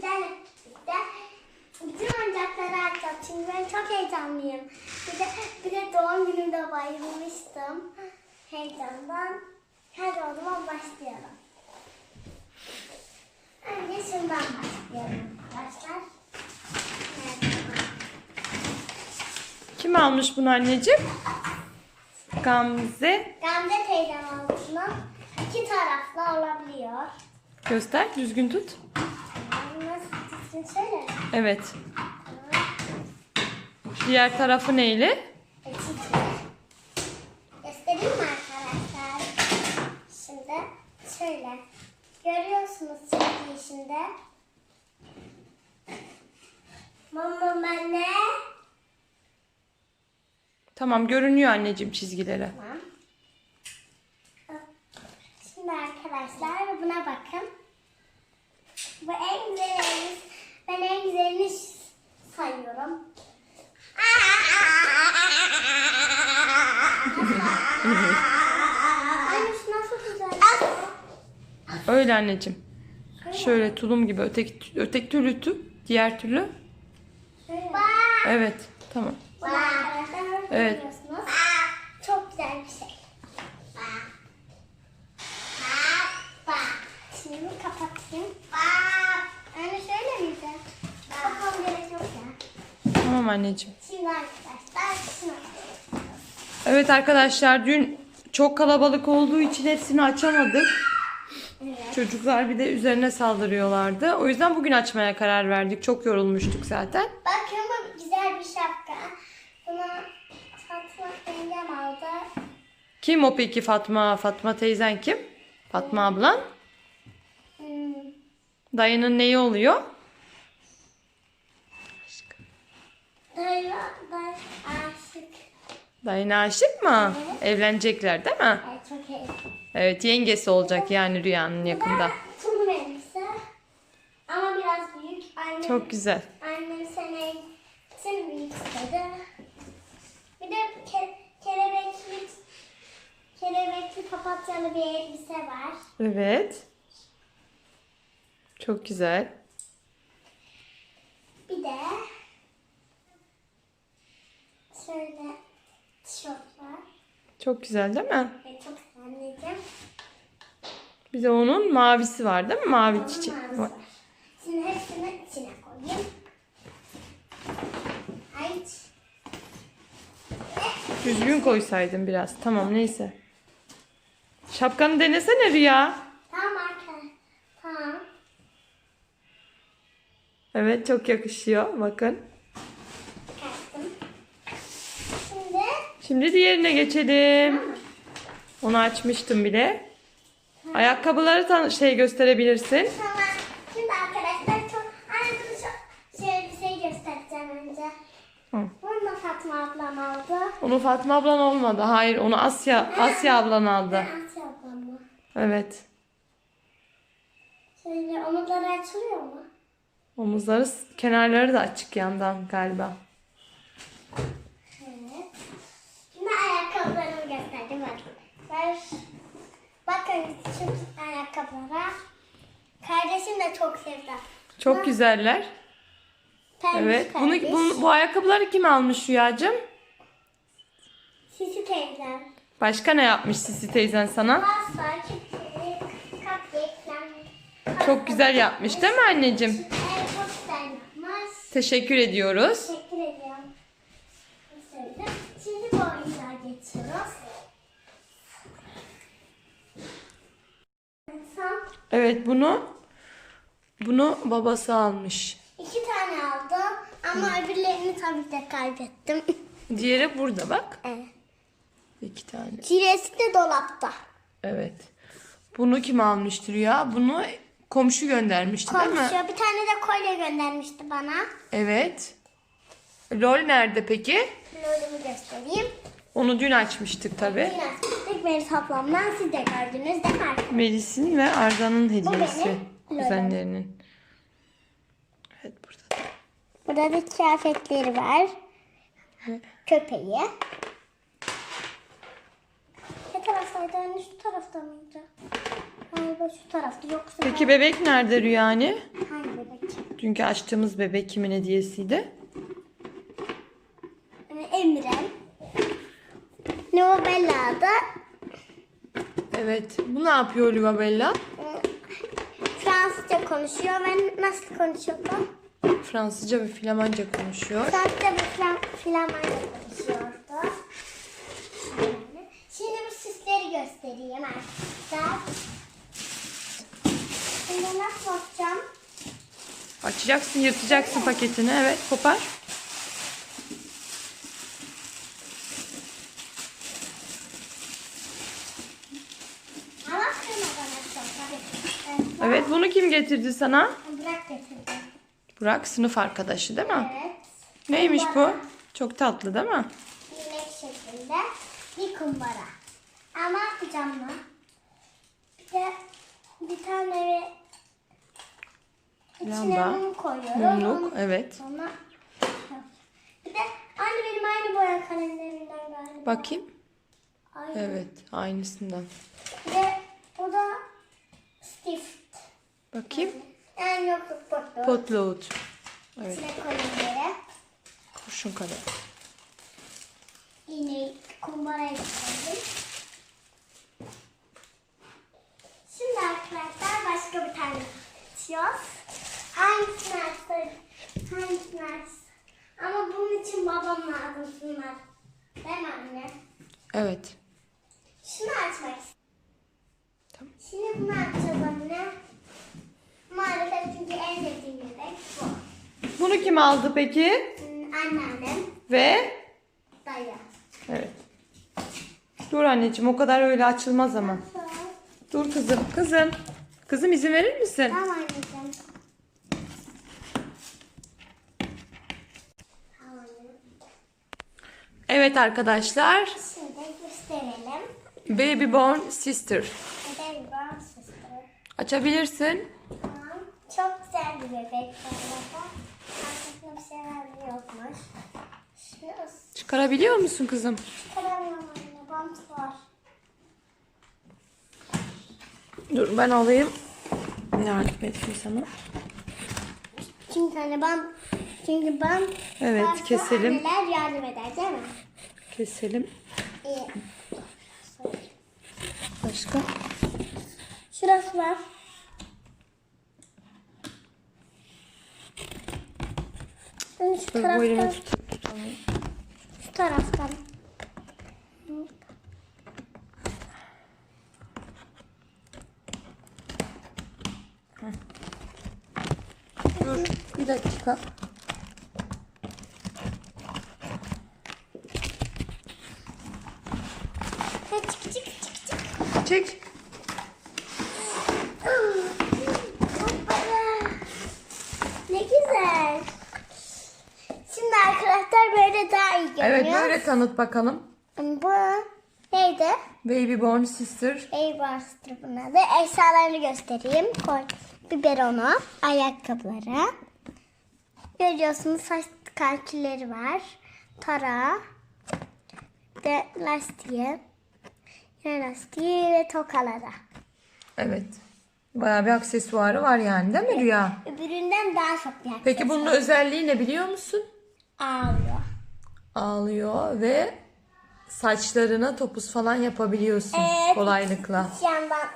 sizlerle birlikte bütün oyuncakları açacağım. Çünkü ben çok heyecanlıyım. Bir de, bir de doğum günümde bayılmıştım. Heyecandan. Hadi o zaman başlayalım. Önce şundan başlayalım arkadaşlar. Kim almış bunu anneciğim? Gamze. Gamze teyzem aldı bunu. İki taraflı olabiliyor. Göster, düzgün tut. Evet. Diğer tarafı neyle? Göstereyim mi arkadaşlar? Şimdi şöyle. Görüyorsunuz çizgiyi şimdi. Mama ben ne? Tamam görünüyor anneciğim çizgileri. Tamam. Şimdi arkadaşlar buna bakın. Bu en güzelini, ben en güzelini sayıyorum. Anne şu nasıl güzel? Öyle anneciğim. Şöyle tulum gibi öteki, öteki türlü tut. Diğer türlü. Evet. Tamam. Evet. görüyorsunuz. Çok güzel bir şey. Bak. Bak. Bak. Şimdi bunu kapatayım. Bak. Anne şöyle miydi? Kapatmam gerek yok ya. Tamam anneciğim. Şimdi arkadaşlar şunu Evet arkadaşlar dün çok kalabalık olduğu için hepsini açamadık. Evet. Çocuklar bir de üzerine saldırıyorlardı. O yüzden bugün açmaya karar verdik. Çok yorulmuştuk zaten. Bakın bu güzel bir şapka. Bunu Fatma yengem aldı. Kim o peki Fatma? Fatma teyzen kim? Fatma ablan. Hmm. Dayının neyi oluyor? Dayı, dayı aşık. Dayına aşık mı? Evlenecekler değil mi? Evet çok iyi. Evet yengesi olacak yani Rüya'nın yakında. Tulum elbise. Ama biraz büyük. Annem, Çok güzel. Annem sene için büyük istedi. Bir de ke, kelebekli, kelebekli papatyalı bir elbise var. Evet. Çok güzel. Bir de şöyle tişört var. Çok güzel değil mi? Ve çok anneciğim. Bir de onun mavisi var değil mi? Mavi çiçek. Onun mavisi var. Şimdi hepsini içine koyayım. Ay. Düzgün koysaydın biraz. Tamam neyse. Şapkanı denesene Rüya. Tamam arkadaşlar. Tamam. Evet çok yakışıyor. Bakın. Kattım. Şimdi Şimdi diğerine geçelim. Onu açmıştım bile. Ayakkabıları tan- şey gösterebilirsin. tamam. Şimdi arkadaşlar çok çok şöyle bir şey göstereceğim önce. Hı. Bunu da Fatma ablam aldı. Onu Fatma ablan olmadı. Hayır onu Asya Asya ablan aldı. Asya ablam mı? Evet. Şöyle omuzları açılıyor mu? Omuzları kenarları da açık yandan galiba. Evet. Şimdi ayakkabılarımı gösterdim ben. Ver. Bakın şu ayakkabılara. Kardeşim de çok sevdi. Çok güzeller. Pembiş Evet. Bunu, pembiş. bu, bu ayakkabıları kim almış Rüyacığım? Sisi teyzem. Başka ne yapmış Sisi teyzen sana? Pasta, cupcake, cupcake falan. Çok güzel yapmış değil mi anneciğim? Evet çok güzel yapmış. Teşekkür ediyoruz. Teşekkür ediyorum. Şöyle. Şimdi bu oyuncağa geçiyoruz. Son Evet bunu bunu babası almış. iki tane aldım ama öbürlerini tabii de kaybettim. Diğeri burada bak. Evet. İki tane. Çilesi de dolapta. Evet. Bunu kim almıştır ya? Bunu komşu göndermişti değil mi? Komşu bir tane de kolye göndermişti bana. Evet. Lol nerede peki? Lolümü göstereyim. Onu dün açmıştık tabi. Yine açmıştık. Benim toplamdan siz de gördünüz değil mi arkadaşlar? Melis'in ve Arda'nın hediyesi. Kuzenlerinin. Evet burada. da. Burada da kıyafetleri var. Köpeği. Ne taraftaydı anne? Şu tarafta mıydı? Galiba şu tarafta. Yoksa Peki bebek nerede Rüyani? hangi bebek? Dünkü açtığımız bebek kimin hediyesiydi? Ee, Emre. Novella da Evet. Bu ne yapıyor Livabella? Fransızca konuşuyor ve nasıl konuşuyordu? Fransızca ve Flamanca konuşuyor. Fransızca ve Flam- Flamanca konuşuyordu. Şimdi bu süsleri göstereyim arkadaşlar. Şimdi nasıl açacağım? Açacaksın, yırtacaksın paketini. Evet, kopar. Ama kırmadan açacağım tabii. Evet. Bunu kim getirdi sana? Bırak getirdim. Burak, sınıf arkadaşı değil mi? Evet. Neymiş bu? Çok tatlı değil mi? iğnek şeklinde bir kumbara. Ama camlı. Bir de bir tane içine Lamba, mum koyuyorum. Mumluk, evet. Sonra bir de aynı benim aynı boya kalemlerimden galiba. Bakayım. Aynı. Evet, aynısından. Bir de o da. Bakayım. Yani yokluk botu. Potlood. Evet, İçine koyayım yere. kurşun kalem. İğneyi kumbaraya. Şimdi arkadaşlar başka bir tane açıyoruz. Hangisini açsak? Hangisini açsak? Ama bunun için babam lazım şunlar. Değil mi anne? Evet. Şunu açmak istiyorum. Tamam. Şimdi bunu açacağız anne. Maalesef çünkü en sevdiğim bebek bu. Bunu kim aldı peki? Hmm, Anneannem, Ve? dayı. Evet. Dur anneciğim, o kadar öyle açılmaz ama. Dur kızım, kızım. Kızım izin verir misin? Tamam anneciğim. Evet arkadaşlar. Şimdi gösterelim. Baby Born Sister. Neden ben sister? Açabilirsin. Tamam. Çok güzel bir bebek arada. Arkasında bir şeyler yokmuş. Şunu Çıkarabiliyor musun kızım? çıkaramıyorum anne. Bant var. Dur ben alayım. Yardım edeyim sana. Çünkü hani ben çünkü ben Evet, varsa keselim. Anneler yardım eder değil mi? Keselim. İyi. Başka? Şurası var. Ben şu Dur bu elimi taraftan, tut tutalım. şu taraftan. Dur bir dakika. Çık çık çık çık. Çek. Hoppala. Ne güzel. Şimdi arkadaşlar böyle daha iyi böyle tanıt bakalım. Bu neydi? Baby Born Sister. Eyvah stripin adı. Eşyalarını göstereyim. Koy. Biberonu, ayakkabıları. Görüyorsunuz saç kalkülleri var. Tara. Ve lastiği. Yine lastiği ve tokaları. Evet. Bayağı bir aksesuarı var yani değil mi Rüya? Öbüründen daha çok bir Peki bunun özelliği ne biliyor musun? ağlıyor. Ağlıyor ve saçlarına topuz falan yapabiliyorsun Evet. kolaylıkla.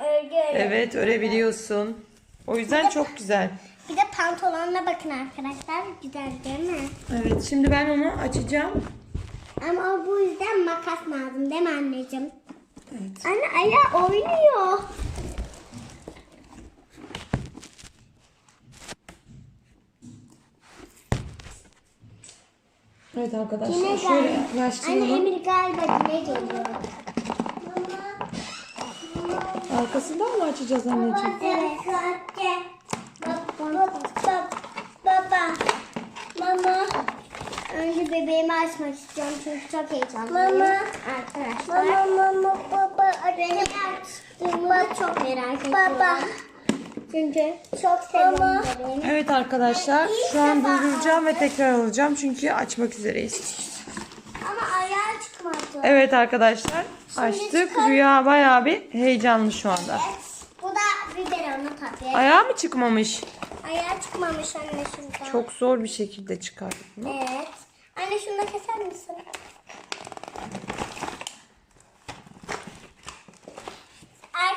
Örgü örüyor. Evet örebiliyorsun. O yüzden çok güzel. Bir de pantolonuna bakın arkadaşlar. Güzel değil mi? Evet şimdi ben onu açacağım. Ama bu yüzden makas lazım değil mi anneciğim? Evet. Anne ayağı oynuyor. Evet arkadaşlar Yine şöyle. Anne yaklaştıralım. Emir galiba yine geliyor. Arkasından mı açacağız anneciğim? Evet. Baba. Baba. Mama. Önce bebeğimi açmak istiyorum çünkü çok heyecanlıyım. Mama. Arkadaşlar. Mama, mama, baba. Benim açtığımı çok merak ediyorum. Baba. Çünkü çok seviyorum bebeğimi. Evet arkadaşlar şu an durduracağım ve tekrar alacağım çünkü açmak üzereyiz. Ama ayağı çıkmadı. Evet arkadaşlar açtık. çıkar- Rüya bayağı bir heyecanlı şu anda. Evet. Bu da biberonu tabii. Ayağı mı çıkmamış? Ayağı çıkmamış anne şuradan. Çok zor bir şekilde çıkardık. bunu. Evet. Anne şunu da keser misin?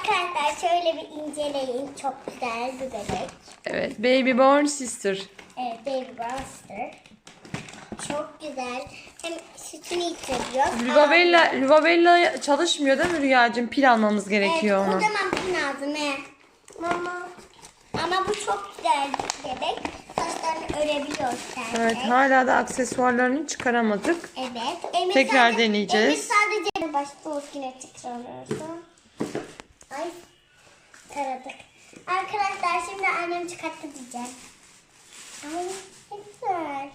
Arkadaşlar şöyle bir inceleyin. Çok güzel bir bebek. Evet. Baby born sister. Evet Baby Buster. Çok güzel. Hem sütünü içiriyor. Luvabella, Luvabella çalışmıyor değil mi Rüyacığım? Pil almamız gerekiyor evet, ona. kocaman bir lazım he. Mama. Ama bu çok güzel bir bebek. Saçlarını örebiliyor kendi. Evet hala da aksesuarlarını çıkaramadık. Evet. Emir Tekrar sadece- deneyeceğiz. Emir sadece başta olsun yine çıkarıyorsun. Ay. Taradık. Arkadaşlar şimdi annem çıkarttı diyeceğim. Ay ne güzel.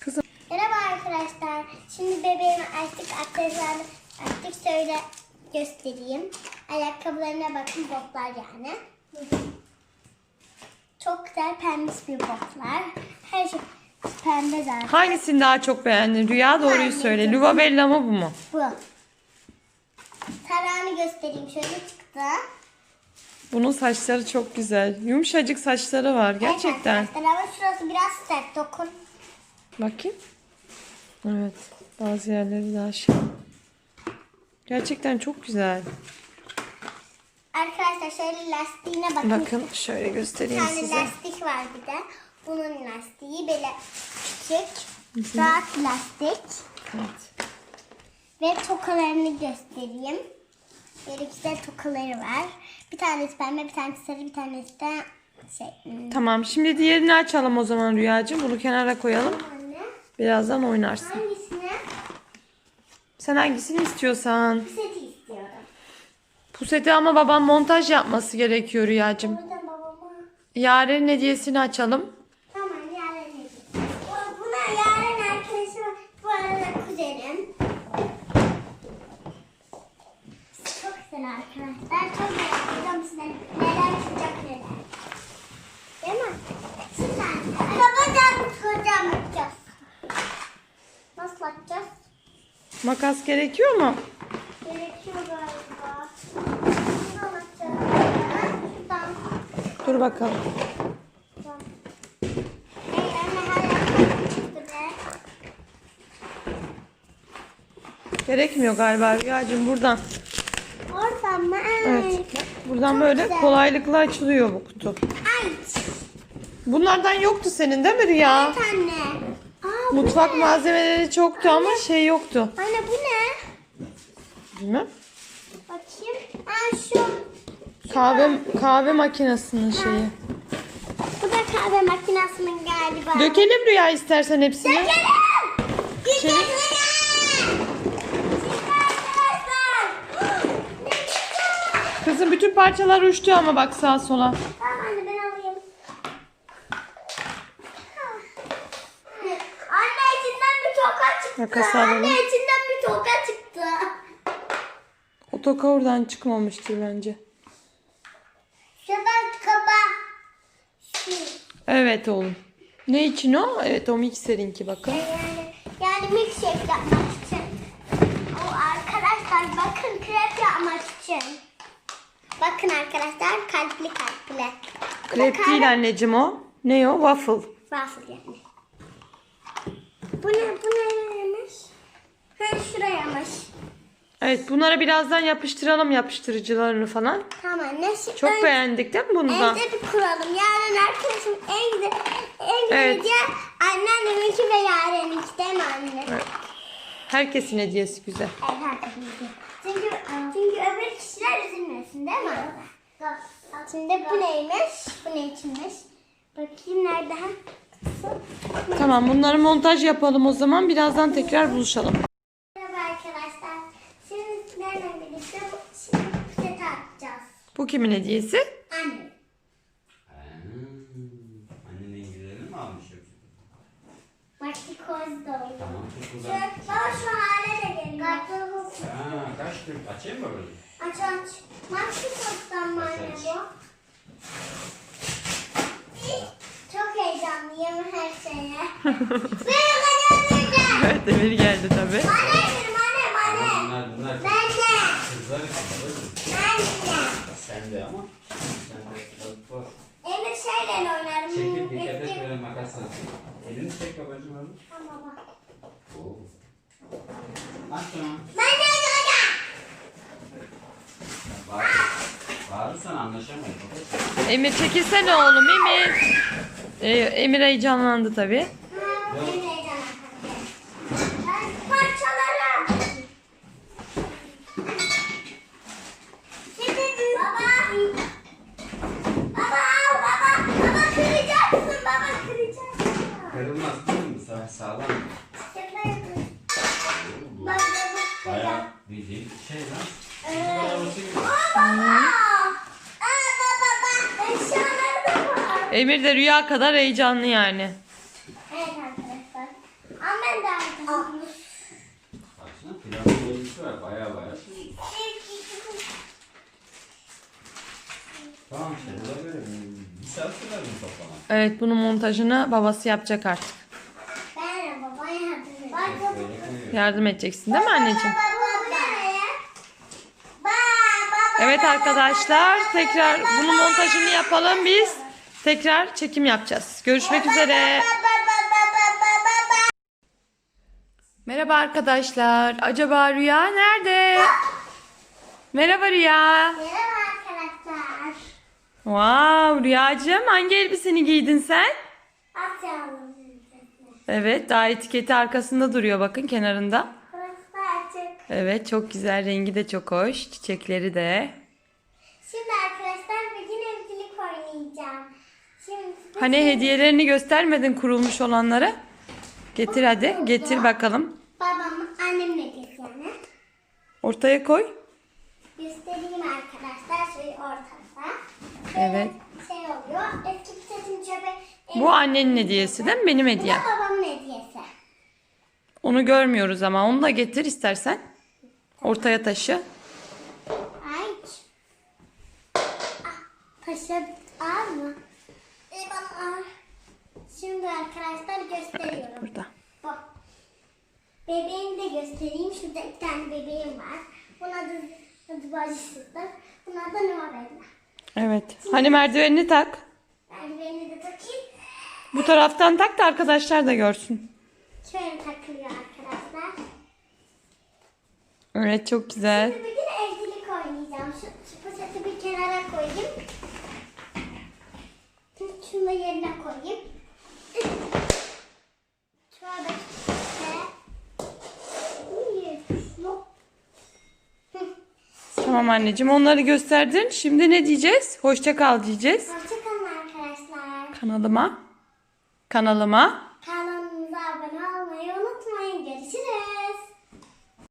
Kızım Merhaba arkadaşlar. Şimdi bebeğime açtık aksesuarını açtık şöyle göstereyim. Ayakkabılarına bakın botlar yani. Çok güzel pembe bir botlar. Her şey pembe zaten. hangisini daha çok beğendin? Rüya doğruyu söyle. Luvabella mı bu mu? Bu. Tarağını göstereyim. Şöyle çıktı. Bunun saçları çok güzel. Yumuşacık saçları var gerçekten. Evet ama şurası biraz sert. Dokun. Bakayım. Evet. Bazı yerleri daha şey. Gerçekten çok güzel. Arkadaşlar şöyle lastiğine bakın. Bakın şöyle Bir göstereyim tane size. lastik var bir de. Bunun lastiği böyle küçük. Rahat lastik. Evet. Ve tokalarını göstereyim. Böyle güzel tokaları var. Bir tanesi pembe, bir tanesi sarı, bir tanesi de şey. hmm, Tamam şimdi diğerini açalım o zaman Rüyacığım. Bunu kenara koyalım. Anne, Birazdan oynarsın. hangisini? Sen hangisini istiyorsan. Seti istiyorum. Puseti ama babam montaj yapması gerekiyor Rüyacığım. Yaren'in hediyesini açalım. Tamam yarın ne Bu- Buna yarın arkadaşı var. Bu arada kuzenim. Çok güzel arkadaşlar. Çok merak ediyorum size neler çıkacak neler. Değil mi? Süper. Babacan kocam yapacağız. Nasıl açacağız? Makas gerekiyor mu? Gerekiyor galiba. Dur bakalım. Gerekmiyor galiba Rüyacığım buradan. Oradan mı? Evet. Buradan Çok böyle güzel. kolaylıkla açılıyor bu kutu. Ay. Bunlardan yoktu senin değil mi Rüya? Evet anne. Mutfak malzemeleri çoktu ama şey yoktu. Anne bu ne? Bilmem. Bakayım. Aa şu. Kahve kahve makinesinin şeyi. Bu da kahve makinesinin galiba. Dökelim Rüya istersen hepsini. Dökelim. Dökelim. Kızım bütün parçalar uçtu ama bak sağa sola. Tamam anne ben alayım. Anne içinden bir toka çıktı. Makas alalım. Anne içinden bir toka çıktı. O toka oradan çıkmamıştır bence. Şuradan kaba. Şu. Evet oğlum. Ne için o? Evet o mikserinki bakın. Yani, yani milkshake yapmak için. O arkadaşlar bakın krep yapmak için. Bakın arkadaşlar kalpli kalpli. Krep değil anneciğim o. Ne o? Waffle. Waffle yani. Bu ne? Bu neymiş? Ha şuraymış. Evet bunlara birazdan yapıştıralım yapıştırıcılarını falan. Tamam anne. Çok Önce- beğendik değil mi bundan? Evde bir kuralım. Yarın arkadaşım en güzel, en güzel Evet. hediye anneanneminki ve yareninki değil mi anne? Evet. Herkesin hediyesi güzel. Evet. Çünkü, çünkü öbür kişiler üzülmesin değil mi? Şimdi bu neymiş? Bu ne içinmiş? Bakayım nerede? Tamam bunları montaj yapalım o zaman. Birazdan tekrar buluşalım. Merhaba arkadaşlar. Şimdi nereden birlikte bu şimdi pusete atacağız. Bu kimin hediyesi? Anne. Ha, Annen ilgilerini mi almış yoksa? Maktikoz da olur. Tamam Şu, baba şu hale de geliyor. Ha, kaç Türk açayım mı böyle? Aç aç. Maksikoz'dan mı anne bu? Çok heyecanlıyım her şeye. Merhaba anne. Evet Emir geldi tabii. Anne benim annem anne. Bunlar bunlar Ben de. kızlar için. Ben de. Sen de ama. Sen de bak, bak. şeyle oynarım. Çekil et Eski- böyle makas atın. Elini çek babacığım oğlum. Tamam baba. Oo. Aç şunu. Ben de oynayacağım. Bağır. Bağırırsan anlaşamayız. Emir çekilsene oğlum Emir. Ee, Emir heyecanlandı tabii. Ha, ben oynayacağım. Ben parçalarım. Şimdi baba. Baba, baba, baba kıracaksın, baba kıracaksın. Kırılmaz değil mi? Sağ, sağlam. Şaka yapıyorum. Oo, bu Bak, baba. Bildiğin şey lan. Evet. Kuzu yavrusu gibi. Baba. Aa, baba, bak, eşyaları da var. Emir de rüya kadar heyecanlı yani. Evet arkadaşlar. Ama ben de aldım. Baksana pilavın boyutu var. Bayağı bayağı. Tamam işte bu da böyle. Bir saat sürer mi toplama? Evet bunun montajını babası yapacak artık. Ben de babaya yardım koyuyor. Yardım edeceksin değil mi anneciğim? Baba, bu nereye? Baba, baba, Evet arkadaşlar tekrar bunun montajını yapalım biz. Tekrar çekim yapacağız. Görüşmek üzere. Merhaba arkadaşlar. Acaba Rüya nerede? Merhaba Rüya. Merhaba arkadaşlar. Wow Rüyacığım hangi elbiseni giydin sen? Atıyorum. Evet daha etiketi arkasında duruyor bakın kenarında. Evet çok güzel rengi de çok hoş. Çiçekleri de. Şimdi arkadaşlar bugün evcilik oynayacağım. Şimdi Hani hediyelerini göstermedin kurulmuş olanlara. Getir hadi getir bakalım. babam annem hediyesi yani. Ortaya koy. Göstereyim arkadaşlar şöyle ortada. Evet. Şey oluyor. Eski pisetin çöpe. Bu annenin hediyesi değil mi? Benim Bu da hediyem. babamın hediyesi. Onu görmüyoruz ama onu da getir istersen. Ortaya taşı. Ay. Ah, taşı ağır mı? E bana ağır. Şimdi arkadaşlar gösteriyorum. Burada. Bak. Bebeğimi de göstereyim. Şurada iki tane bebeğim var. Buna da adı Barış'tır. Buna da Numara'yla. Evet. Hani merdivenini tak. Beni de takayım. Bu taraftan tak da arkadaşlar da görsün. Şöyle takılıyor arkadaşlar. Evet çok güzel. Şimdi bugün evcilik oynayacağım. Şu, şu poşeti bir kenara koyayım. Şunu da yerine koyayım. Tamam anneciğim onları gösterdin. Şimdi ne diyeceğiz? Hoşça kal diyeceğiz. Hoşçakalın arkadaşlar. Kanalıma. Kanalıma